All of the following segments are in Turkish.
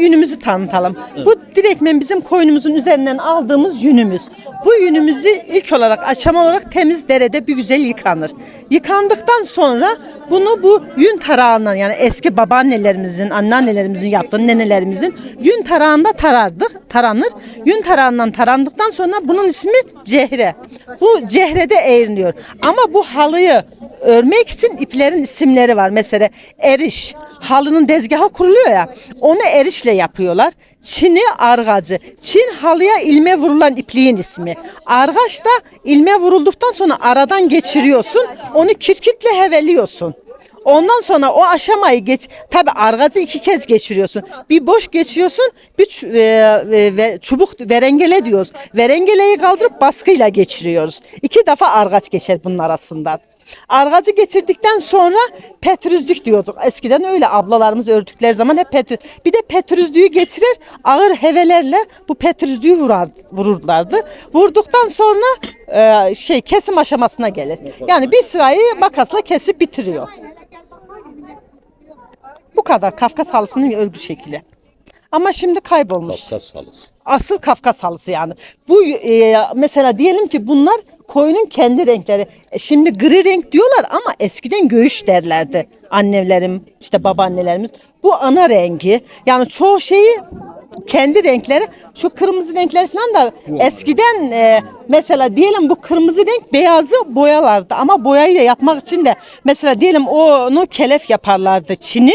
yünümüzü tanıtalım. Bu direktmen bizim koyunumuzun üzerinden aldığımız yünümüz. Bu yünümüzü ilk olarak aşama olarak temiz derede bir güzel yıkanır. Yıkandıktan sonra bunu bu yün tarağından yani eski babaannelerimizin, anneannelerimizin yaptığı nenelerimizin yün tarağında tarardık, taranır. Yün tarağından tarandıktan sonra bunun ismi cehre. Bu cehrede eğriliyor. Ama bu halıyı örmek için iplerin isimleri var. Mesela eriş, halının dezgahı kuruluyor ya. Onu erişle yapıyorlar. Çin'i argacı. Çin halıya ilme vurulan ipliğin ismi. Argaç da ilme vurulduktan sonra aradan geçiriyorsun. Onu kirkitle heveliyorsun. Ondan sonra o aşamayı geç. Tabi argacı iki kez geçiriyorsun. Bir boş geçiriyorsun, bir e, e, ve çubuk verengele diyoruz. Verengeleyi kaldırıp baskıyla geçiriyoruz. İki defa argaç geçer bunun arasından. Argacı geçirdikten sonra petrüzdük diyorduk. Eskiden öyle ablalarımız ördükleri zaman hep petrü. Bir de petrüzdüğü geçirir ağır hevelerle bu petrüzdüğü vurar, vururlardı. Vurduktan sonra e, şey kesim aşamasına gelir. Yani bir sırayı makasla kesip bitiriyor. Bu kadar Kafkas halısının örgü şekli. Ama şimdi kaybolmuş. Kafkas halısı. Asıl Kafkas halısı yani. Bu e, mesela diyelim ki bunlar koyunun kendi renkleri. E, şimdi gri renk diyorlar ama eskiden göğüş derlerdi. Annelerim işte babaannelerimiz. Bu ana rengi. Yani çoğu şeyi kendi renkleri şu kırmızı renkler falan da eskiden e, mesela diyelim bu kırmızı renk beyazı boyalardı ama boyayı da yapmak için de mesela diyelim onu kelef yaparlardı Çin'i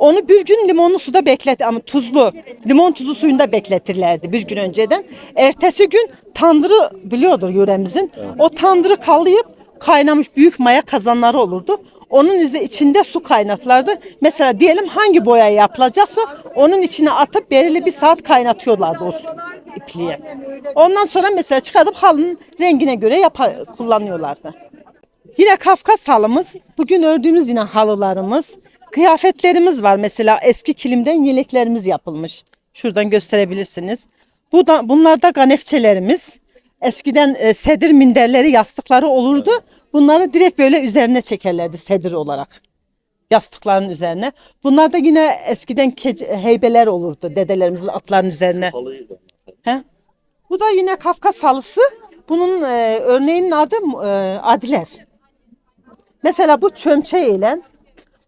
onu bir gün limonlu suda beklet ama tuzlu limon tuzu suyunda bekletirlerdi bir gün önceden. Ertesi gün tandırı biliyordur yöremizin. O tandırı kallayıp kaynamış büyük maya kazanları olurdu. Onun üzerinde içinde su kaynatırlardı. Mesela diyelim hangi boya yapılacaksa onun içine atıp belirli bir saat kaynatıyorlardı o ipliği. Ondan sonra mesela çıkartıp halının rengine göre yapar, kullanıyorlardı. Yine Kafkas halımız, bugün ördüğümüz yine halılarımız, kıyafetlerimiz var. Mesela eski kilimden yeleklerimiz yapılmış. Şuradan gösterebilirsiniz. Bu da bunlar da ganefçelerimiz. Eskiden e, sedir minderleri, yastıkları olurdu. Bunları direkt böyle üzerine çekerlerdi sedir olarak. Yastıkların üzerine. Bunlar da yine eskiden kece- heybeler olurdu dedelerimizin atların üzerine. He? Bu da yine Kafkas halısı. Bunun e, örneğinin adı e, adiler. Mesela bu çömçe ile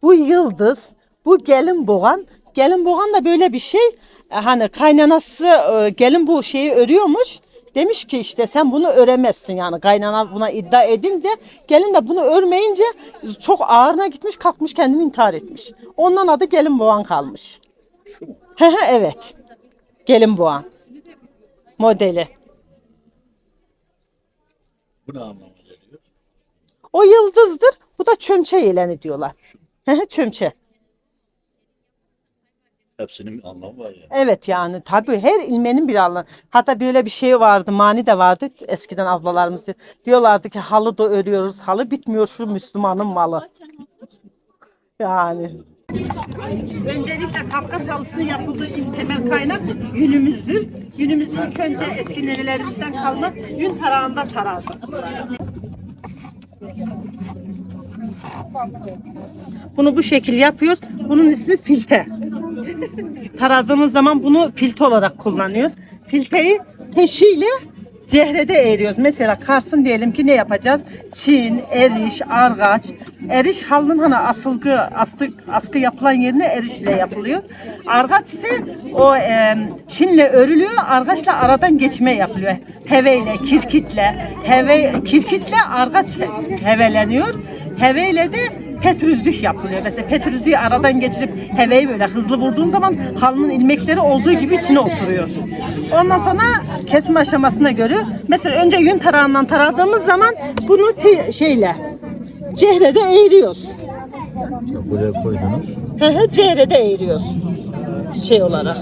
bu yıldız, bu gelin boğan. Gelin boğan da böyle bir şey. E, Hani kaynanası e, gelin bu şeyi örüyormuş. Demiş ki işte sen bunu öremezsin yani kaynana buna iddia edince gelin de bunu örmeyince çok ağırına gitmiş kalkmış kendini intihar etmiş. Ondan adı gelin boğan kalmış. Evet. Gelin boğan modeli. Bu ne anlamı geliyor? O yıldızdır. Bu da çömçe yeleni diyorlar. Çömçe. Hepsinin bir anlamı var ya. Evet yani tabii her ilmenin bir anlamı. Hatta böyle bir şey vardı, mani de vardı eskiden ablalarımız diyor- diyorlardı ki halı da örüyoruz, halı bitmiyor şu Müslümanın malı. Yani. Öncelikle Kafkas halısının yapıldığı ilk temel kaynak yünümüzdür. Yünümüzü ilk önce eski nenelerimizden kalma yün tarağında tarardık. Bunu bu şekil yapıyoruz. Bunun ismi filte. Taradığımız zaman bunu filte olarak kullanıyoruz. Filteyi peşiyle cehrede eğriyoruz. Mesela Kars'ın diyelim ki ne yapacağız? Çin, eriş, argaç. Eriş halının hani asılgı, askı, askı yapılan yerine erişle yapılıyor. Argaç ise o e, Çin'le örülüyor. Argaçla aradan geçme yapılıyor. Heveyle, kirkitle. Heve, kirkitle argaç heveleniyor. Heveyle de petrüzdük yapılıyor. Mesela petrüzdüğü aradan geçirip heveyi böyle hızlı vurduğun zaman halının ilmekleri olduğu gibi içine oturuyor. Ondan sonra kesme aşamasına göre mesela önce yün tarağından taradığımız zaman bunu şeyle cehrede eğiriyoruz. Buraya koydunuz. Hı hı, cehrede eğiriyoruz şey olarak.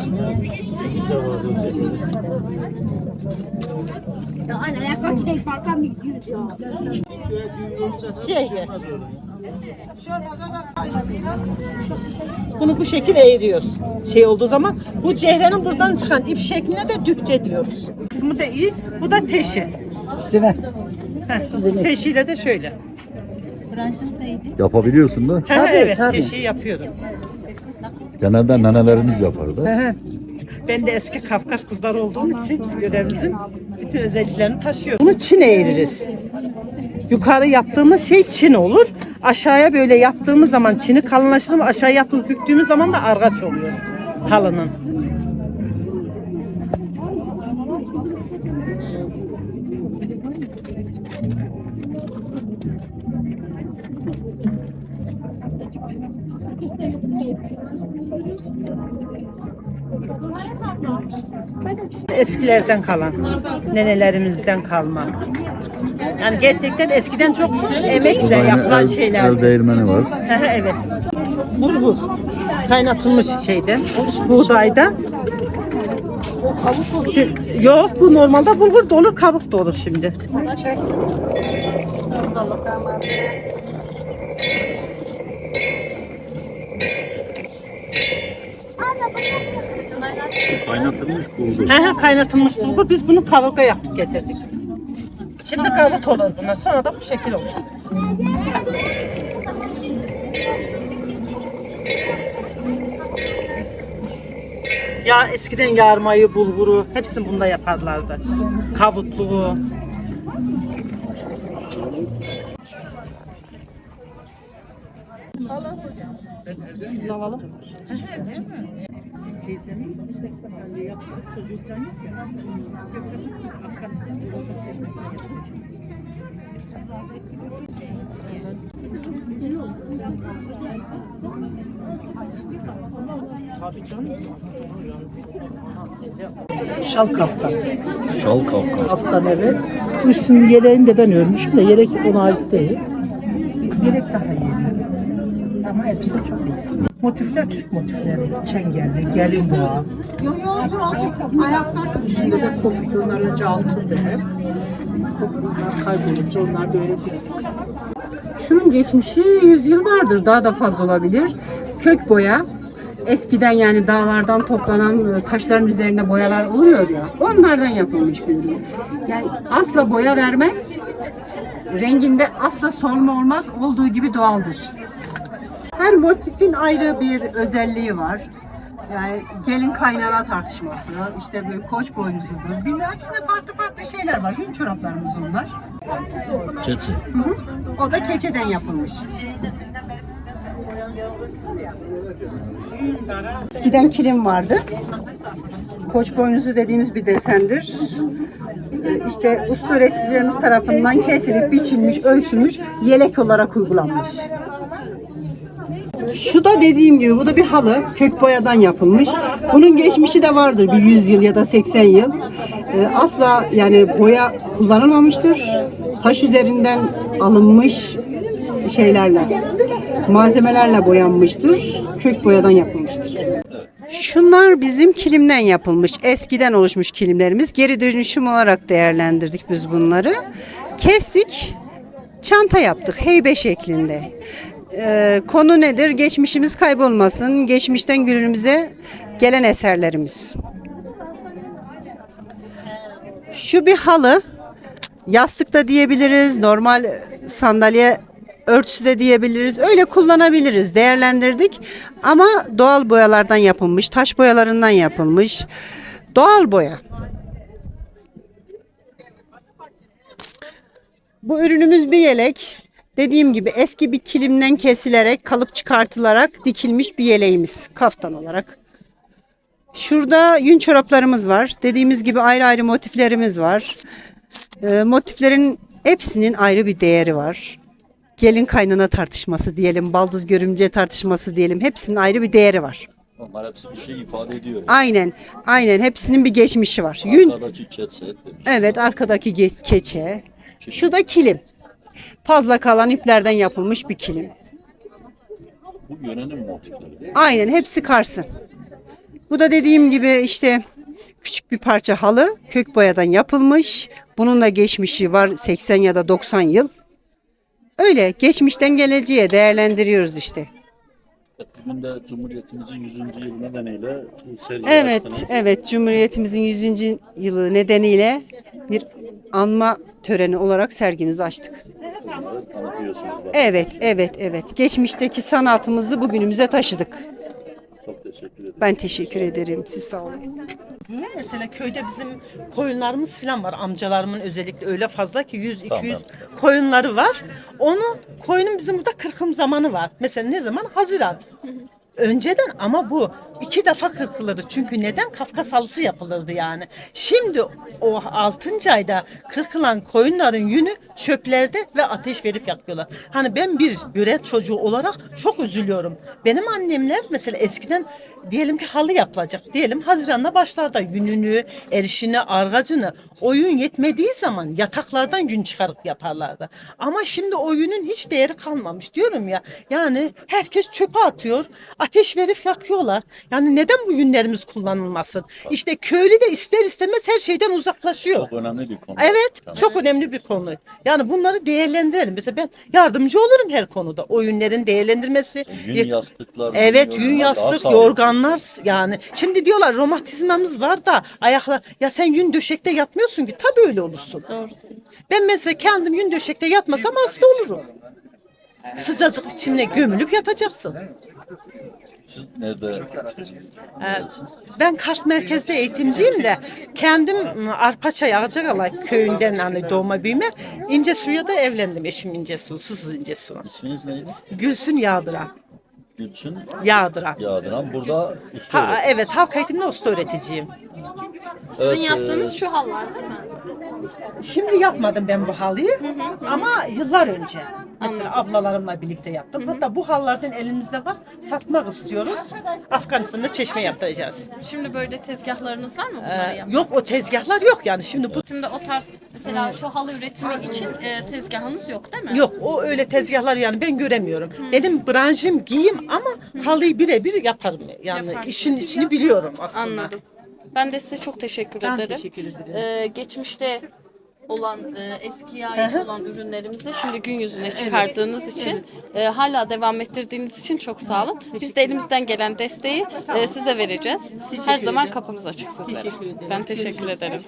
Ya anne ya. Cehre. Bunu bu şekilde eğiriyoruz. Şey olduğu zaman bu cehrenin buradan çıkan ip şekline de dükçe diyoruz. Kısmı da iyi. Bu da teşi. Heh, teşiyle de şöyle. Yapabiliyorsun da. evet teşi yapıyorum. Genelde nanelerimiz yapardı. Ben de eski Kafkas kızları olduğum için görevimizin bütün özelliklerini taşıyorum. Bunu Çin eğririz. Yukarı yaptığımız şey Çin olur. Aşağıya böyle yaptığımız zaman Çin'i kalınlaştırır mı aşağı yapıp büktüğümüz zaman da argaç oluyor halının. Eskilerden kalan, nenelerimizden kalma. Yani gerçekten eskiden çok emekle yapılan şeyler. el değirmeni var. evet. Bulgur. Kaynatılmış şeyden, buğdayda. Şimdi, yok bu normalde bulgur da olur, kabuk da olur şimdi. Kaynatılmış bulgur. He he kaynatılmış bulgur. Biz bunu kavurga yaptık getirdik. Şimdi kavut olur bunlar. Sonra da bu şekil olur. Ya eskiden yarmayı, bulguru hepsini bunda yaparlardı. Kavutluğu. Şunu alalım. Teyzemin 80 halde yaptığı çocuklar yok ya. Afganistan'da orada çeşmesini yaptık. Tabii canım. Şal kaftan. Şal kafka. Kaftan evet. Üstünün yeleğini de ben örmüşüm de yelek ona ait değil. Yelek daha yeni. Ama hepsi çok eski. Motifler Türk motifleri. Çengelli, gelin boğa. Yok yok dur otur. Ayaklar üstünde de kofik onlar önce altında hep. Kaybolunca onlar da öyle diktik. Şunun geçmişi 100 yıl vardır. Daha da fazla olabilir. Kök boya. Eskiden yani dağlardan toplanan e, taşların üzerinde boyalar oluyor ya. Onlardan yapılmış ürün. Yani asla boya vermez. Renginde asla solma olmaz. Olduğu gibi doğaldır. Her motifin ayrı bir özelliği var. Yani gelin kaynana tartışması, işte böyle koç boynuzudur. Bilmem hepsinde farklı farklı şeyler var. Yün çoraplarımız onlar. Keçi. O da keçeden yapılmış. Eskiden kilim vardı. Koç boynuzu dediğimiz bir desendir. Ee, İşte usta üreticilerimiz tarafından kesilip biçilmiş, ölçülmüş, yelek olarak uygulanmış. Şu da dediğim gibi bu da bir halı kök boyadan yapılmış. Bunun geçmişi de vardır bir 100 yıl ya da 80 yıl. Ee, Asla yani boya kullanılmamıştır. Taş üzerinden alınmış şeylerle, malzemelerle boyanmıştır. Kök boyadan yapılmıştır. Şunlar bizim kilimden yapılmış, eskiden oluşmuş kilimlerimiz. Geri dönüşüm olarak değerlendirdik biz bunları. Kestik, çanta yaptık heybe şeklinde. Ee, konu nedir? Geçmişimiz kaybolmasın, geçmişten günümüze gelen eserlerimiz. Şu bir halı, yastık da diyebiliriz, normal sandalye örtüsü de diyebiliriz. Öyle kullanabiliriz, değerlendirdik. Ama doğal boyalardan yapılmış, taş boyalarından yapılmış. Doğal boya. Bu ürünümüz bir yelek. Dediğim gibi eski bir kilimden kesilerek, kalıp çıkartılarak dikilmiş bir yeleğimiz kaftan olarak. Şurada yün çoraplarımız var. Dediğimiz gibi ayrı ayrı motiflerimiz var. Ee, motiflerin hepsinin ayrı bir değeri var. Gelin kaynana tartışması diyelim, baldız görümce tartışması diyelim. Hepsinin ayrı bir değeri var. Onlar hepsi bir şey ifade ediyor. Aynen, aynen hepsinin bir geçmişi var. Yün, Arkadaki keçi demiş. evet arkadaki ge- keçe. Şu da kilim. Fazla kalan iplerden yapılmış bir kilim. Bu yönelim motifleri. Aynen hepsi karsın. Bu da dediğim gibi işte küçük bir parça halı kök boyadan yapılmış. Bunun da geçmişi var 80 ya da 90 yıl. Öyle geçmişten geleceğe değerlendiriyoruz işte. Bugün de Cumhuriyetimizin 100. yılı nedeniyle bu seriyi Evet, açtınız. evet Cumhuriyetimizin 100. yılı nedeniyle bir anma töreni olarak sergimizi açtık. Tanıtıyorsunuz. Evet, evet, evet. Geçmişteki sanatımızı bugünümüze taşıdık. Çok teşekkür ederim. Ben teşekkür ederim. Siz sağ olun. Mesela köyde bizim koyunlarımız falan var. Amcalarımın özellikle öyle fazla ki 100 200 Tamam. koyunları var. Onu koyunun bizim burada kırkım zamanı var. Mesela ne zaman? Haziran. Önceden ama bu iki defa kırkılırdı. Çünkü neden? Kafkas halısı yapılırdı yani. Şimdi o 6. ayda kırkılan koyunların yünü çöplerde ve ateş verip yakıyorlar. Hani ben bir görev çocuğu olarak çok üzülüyorum. Benim annemler mesela eskiden diyelim ki halı yapılacak. Diyelim Haziran'da başlarda yününü, erişini, argacını o yün yetmediği zaman yataklardan yün çıkarıp yaparlardı. Ama şimdi o yünün hiç değeri kalmamış diyorum ya. Yani herkes çöpe atıyor. Ateş verip yakıyorlar. Yani neden bu yünlerimiz kullanılmasın? İşte köylü de ister istemez her şeyden uzaklaşıyor. Çok önemli bir konu. Evet, Tamam. çok önemli bir konu. Yani bunları değerlendirelim. Mesela ben yardımcı olurum her konuda. Oyunların değerlendirmesi. Yün Ye- yastıklar. Evet, yün yün yorganlar daha yastık, sağlıklı. yorganlar yani. Şimdi diyorlar romatizmamız var da ayaklar. Ya sen yün döşekte yatmıyorsun ki. Tabii öyle olursun. Ben mesela kendim yün döşekte yatmasam hasta olurum. Sıcacık içimle gömülüp yatacaksın. Siz nerede? Ben Kars merkezde eğitimciyim de kendim ıı, Arpaçay Ağcakalay köyünden hani doğma büyüme İnce Su'ya da evlendim eşim İnce Su, Susuz İnce Su. İsminiz neydi? Gülsün Yağdıran. Gülçin Yağdıran. Yağdıran. Burada usta Ha, öğretmen. evet halk eğitimde usta öğreticiyim. Evet, Sizin yaptığınız e, şu hallar değil mi? Şimdi yapmadım ben bu halıyı ama yıllar önce. Mesela Anladım. ablalarımla birlikte yaptım. Hatta bu hallardan elimizde var. Satmak istiyoruz. Afganistan'da çeşme yaptıracağız. Şimdi böyle tezgahlarınız var mı bunları Ee, yapmak? yok o tezgahlar yok yani. Şimdi bu Şimdi o tarz mesela şu halı üretimi için e, tezgahınız yok değil mi? Yok o öyle tezgahlar yani ben göremiyorum. Benim branşım giyim ama halıyı birebir yaparım. Yani Yaparsınız. işin içini biliyorum aslında. Anladım. Ben de size çok teşekkür Ben ederim. teşekkür ederim. Ee, geçmişte olan e, eskiye ait olan ürünlerimizi şimdi gün yüzüne çıkardığınız için e, hala devam ettirdiğiniz için çok sağ olun. Biz de elimizden gelen desteği e, size vereceğiz. Her zaman kapımız açık sizlere. Ben teşekkür ederim.